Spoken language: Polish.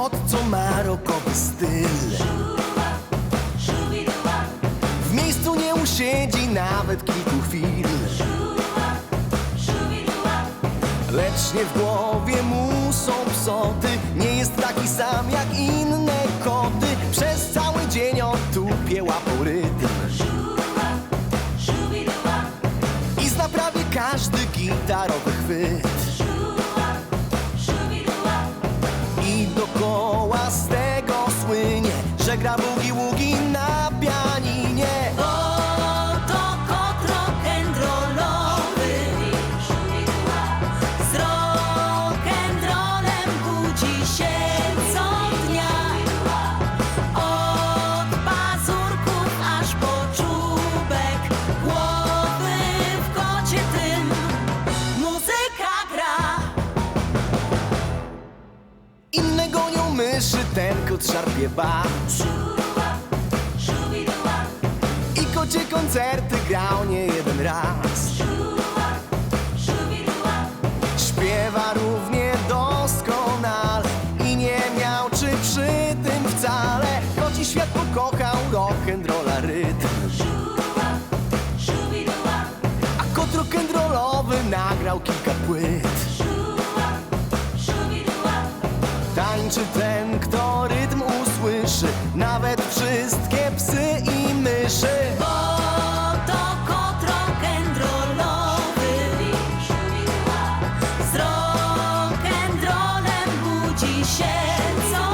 kot, co ma rokowy styl. W miejscu nie usiedzi nawet kilku chwil. Lecz nie w głowie mu są psoty. Nie jest taki sam jak inne koty. Przez cały dzień otupie łapą rytm. I zna prawie każdy gitarowy chwyt I dokoła z tego słynie Że gra bugi-wugi na myszy ten kot szarpie ba. I kocie koncerty grał nie jeden raz. Śpiewa równie doskonale I nie miał czy przy tym wcale. Koci świat pokochał rock'n'rolla rytm. A kot rock'n'rollowy nagrał kilka płyt. Tańczy heads on.